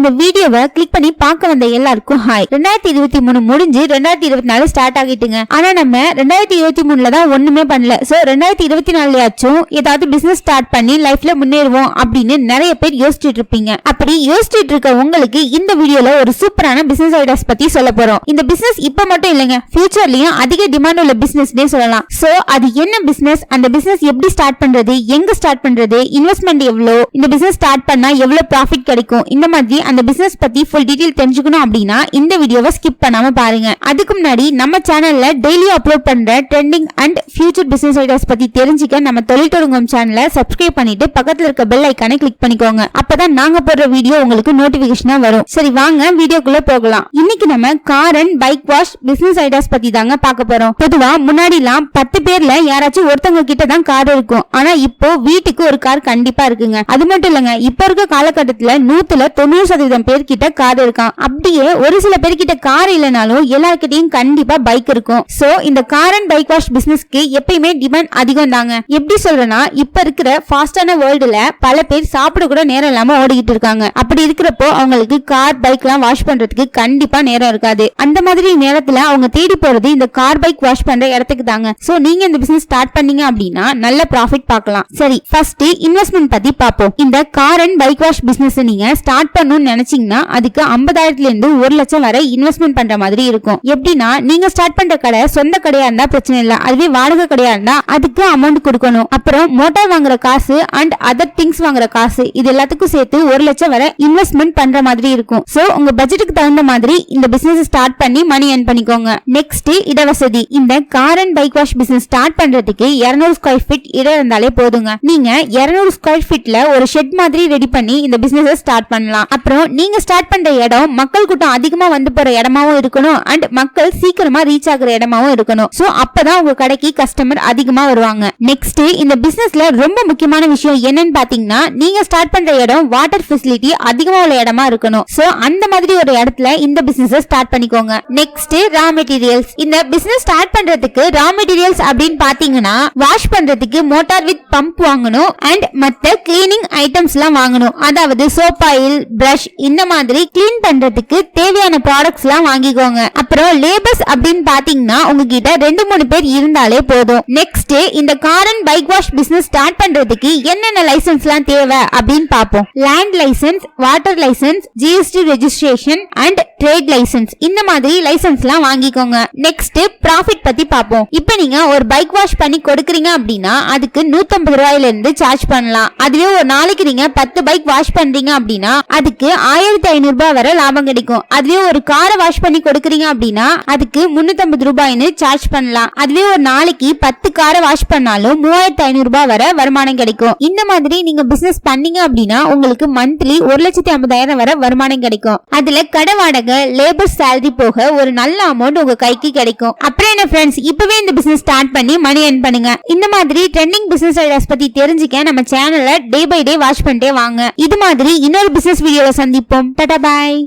இந்த வீடியோவை கிளிக் பண்ணி பார்க்க வந்த எல்லாருக்கும் ஹாய் ரெண்டாயிரத்தி இருபத்தி மூணு முடிஞ்சு ரெண்டாயிரத்தி இருபத்தி நாலு ஸ்டார்ட் ஆகிட்டுங்க. ஆனா நம்ம ரெண்டாயிரத்தி இருபத்தி மூணுல தான் ஒண்ணுமே பண்ணல. சோ ரெண்டாயிரத்தி இருபத்தி நாலுலயாச்சும் ஏதாவது பிசினஸ் ஸ்டார்ட் பண்ணி லைஃப்ல முன்னேறுவோம் அப்படின்னு நிறைய பேர் யோசிச்சுட்டு இருப்பீங்க. அப்படி யோசிச்சுட்டு இருக்க உங்களுக்கு இந்த வீடியோல ஒரு சூப்பரான பிசினஸ் ஐடியாஸ் பத்தி சொல்ல போறோம். இந்த பிசினஸ் இப்ப மட்டும் இல்லைங்க. ஃபியூச்சர்லயும் அதிக டிமாண்ட் உள்ள பிசினஸ்னே சொல்லலாம். சோ அது என்ன பிசினஸ் அந்த பிசினஸ் எப்படி ஸ்டார்ட் பண்றது? எங்க ஸ்டார்ட் பண்றது? இன்வெஸ்ட்மெண்ட் எவ்வளோ? இந்த பிசினஸ் ஸ்டார்ட் பண்ணா எவ்வளவு ப்ராஃபிட் கிடைக்கும்? இந்த மாதிரி அந்த பிசினஸ் பத்தி ஃபுல் டீடைல் தெரிஞ்சுக்கணும் அப்படின்னா இந்த வீடியோவை ஸ்கிப் பண்ணாம பாருங்க. அதுக்கு முன்னாடி நம்ம சேனல்ல டெய்லி அப்லோட் பண்ற trending and future business ideas பத்தி தெரிஞ்சுக்க நம்ம தொழில் தொடங்கும் சேனலை சப்ஸ்கிரைப் பண்ணிட்டு பக்கத்துல இருக்க பெல் ஐக்கானை கிளிக் பண்ணிக்கோங்க. அப்பதான் நாங்க போடுற வீடியோ உங்களுக்கு நோட்டிபிகேஷனா வரும். சரி வாங்க வீடியோக்குள்ள போகலாம். இன்னைக்கு நம்ம car and bike wash business ideas பத்தி தாங்க பார்க்க போறோம். பொதுவா முன்னாடி எல்லாம் பத்து பேர்ல யாராச்சும் ஒருத்தவங்க கிட்ட தான் கார் இருக்கும். ஆனா இப்போ வீட்டுக்கு ஒரு கார் கண்டிப்பா இருக்குங்க. அது மட்டும் இல்லங்க இப்ப இருக்க காலகட்டத்துல நூத்துல தொண்ணூறு சதவீதம் பேர் கிட்ட கார் இருக்கான். அப்படியே ஒரு சில பேர் கிட்ட கார் இல்லைனாலும் எல்லார்கிட்டயும் கண்டிப்பா பைக் இருக்கும். சோ இந்த கார் அண்ட் பைக் வாஷ் பிசினஸ்க்கு எப்பயுமே டிமாண்ட் அதிகம் தாங்க எப்படி சொல்றேன்னா இப்ப இருக்கிற ஃபாஸ்டான வேர்ல்டுல பல பேர் சாப்பிட கூட நேரம் இல்லாம ஓடிக்கிட்டு இருக்காங்க. அப்படி இருக்கிறப்போ அவங்களுக்கு கார் பைக் எல்லாம் வாஷ் பண்றதுக்கு கண்டிப்பா நேரம் இருக்காது. அந்த மாதிரி நேரத்துல அவங்க தேடி போறது இந்த கார் பைக் வாஷ் பண்ற இடத்துக்கு தாங்க. சோ நீங்க இந்த பிசினஸ் ஸ்டார்ட் பண்ணீங்க அப்படின்னா நல்ல ப்ராஃபிட் பார்க்கலாம். சரி ஃபர்ஸ்ட் இன்வெஸ்ட்மெண்ட் பத்தி பார்ப்போம். இந்த car and bike wash business நீங்க ஸ்டார்ட் பண்ணணும்னு நினைச்சீங்கன்னா அதுக்கு ஐம்பதாயிரத்துல இருந்து ஒரு லட்சம் வரை இன்வெஸ்ட்மெண்ட் பண்ற மாதிரி இருக்கும். எப்படின்னா நீங்க ஸ்டார்ட் பண்ற கடை சொந்த கடையா இருந்தா பிரச்சனை இல்ல. அதுவே வாடகை கடையா இருந்தா அதுக்கு அமௌண்ட் கொடுக்கணும். அப்புறம் மோட்டார் வாங்குற காசு அண்ட் அதர் திங்ஸ் வாங்குற காசு இது எல்லாத்துக்கும் சேர்த்து ஒரு லட்சம் வரை இன்வெஸ்ட்மெண்ட் பண்ற மாதிரி இருக்கும். சோ உங்க பட்ஜெட்டுக்கு தகுந்த மாதிரி இந்த பிசினஸ் ஸ்டார்ட் பண்ணி மணி ஏர்ன் பண்ணிக்கோங்க. நெக்ஸ்ட் இடவசதி. இந்த car and bike wash business start பண்றதுக்கு 200 ஸ்கொயர் ஃபீட் இடம் இருந்தாலே போதுங்க. நீங்க 200 ஸ்கொயர் ஃபீட்ல ஒரு ஷெட் மாதிரி ரெடி பண்ணி இந்த பிசினஸ் ஸ்டார்ட் பண்ணலாம். அப்புறம் நீங்க ஸ்டார்ட் பண்ற இடம் மக்கள் கூட்டம் அதிகமா வந்து போற இடமாவும் இருக்கணும். அண்ட் மக்கள் சீக்கிரமா ரீச் ஆகுற இடமாவும் இருக்கணும். சோ அப்பதான் உங்க கடைக்கு கஸ்டமர் அதிகமா வருவாங்க. நெக்ஸ்ட் இந்த பிசினஸ்ல ரொம்ப முக்கியமான விஷயம் என்னன்னு பாத்தீங்கன்னா நீங்க ஸ்டார்ட் பண்ற இடம் வாட்டர் ஃபெசிலிட்டி அதிகமா உள்ள இடமா இருக்கணும். சோ அந்த மாதிரி ஒரு இடத்துல இந்த பிசினஸ் ஸ்டார்ட் பண்ணிக்கோங்க. நெக்ஸ்ட் ரா மெட்டீரியல்ஸ் இந்த பிசினஸ் ஸ்டார்ட் பண்றதுக்கு ரா மெட்டீரியல்ஸ் அப்படின்னு பாத்தீங்கன்னா வாஷ் பண்றதுக்கு மோட்டார் வித் பம்ப் வாங்கணும். அண்ட் மத்த கிளீனிங் ஐட்டம்ஸ் எல்லாம் வாங்கணும். அதாவது சோப் ஆயில் பிரஷ் இந்த மாதிரி கிளீன் பண்றதுக்கு தேவையான ப்ராடக்ட்ஸ் எல்லாம் வாங்கிக்கோங்க. அப்புறம் லேபர்ஸ் அப்படின்னு பாத்தீங்கன்னா உங்ககிட்ட ரெண்டு மூணு பேர் இருந்தாலே போதும். நெக்ஸ்ட் இந்த car and bike wash business start பண்றதுக்கு என்னென்ன லைசன்ஸ் எல்லாம் தேவை அப்படின்னு பார்ப்போம். Land license water license GST registration and trade license இந்த மாதிரி லைசன்ஸ் எல்லாம் வாங்கிக்கோங்க. நெக்ஸ்ட் ப்ராஃபிட் பத்தி பார்ப்போம். இப்போ நீங்க ஒரு பைக் வாஷ் பண்ணி கொடுக்குறீங்க அப்படின்னா அதுக்கு நூத்தம்பது ரூபாயில இருந்து சார்ஜ் பண்ணலாம். அதுவே ஒரு நாளைக்கு நீங்க பத்து பைக் வாஷ் பண்றீங்க அப்படின்னா அதுக்கு ஆயிரத்தி ஐநூறு ரூபாய் வரை லாபம் கிடைக்கும். அதுவே ஒரு காரை வாஷ் பண்ணி கொடுக்குறீங்க அப்படின்னா அதுக்கு முன்னூத்தி ரூபாய்னு சார்ஜ் பண்ணலாம். அதுவே ஒரு நாளைக்கு பத்து காரை வாஷ் பண்ணாலும் மூவாயிரத்தி ஐநூறு ரூபாய் வரை வருமானம் கிடைக்கும். இந்த மாதிரி நீங்க பிசினஸ் பண்ணீங்க அப்படின்னா உங்களுக்கு மந்த்லி ஒரு லட்சத்தி ஐம்பதாயிரம் வரை வருமானம் கிடைக்கும். அதுல கடை வாடகை லேபர் சேலரி போக ஒரு நல்ல அமௌண்ட் உங்க கைக்கு கிடைக்கும். அப்புறம் என்ன ஃப்ரெண்ட்ஸ் இப்பவே இந்த பிசினஸ் ஸ்டார்ட் பண்ணி மணி ஏர்ன் பண்ணுங்க. இந்த மாதிரி ட்ரெண்டிங் பிசினஸ் ஐடியாஸ் பத்தி தெரிஞ்சுக்க நம்ம சேனலை டே பை டே வாட்ச் பண்ணிட்டே வாங்க. இது மாதிரி இன்னொரு பிசினஸ் வீடியோல సందీప్ బొంపట బాయ్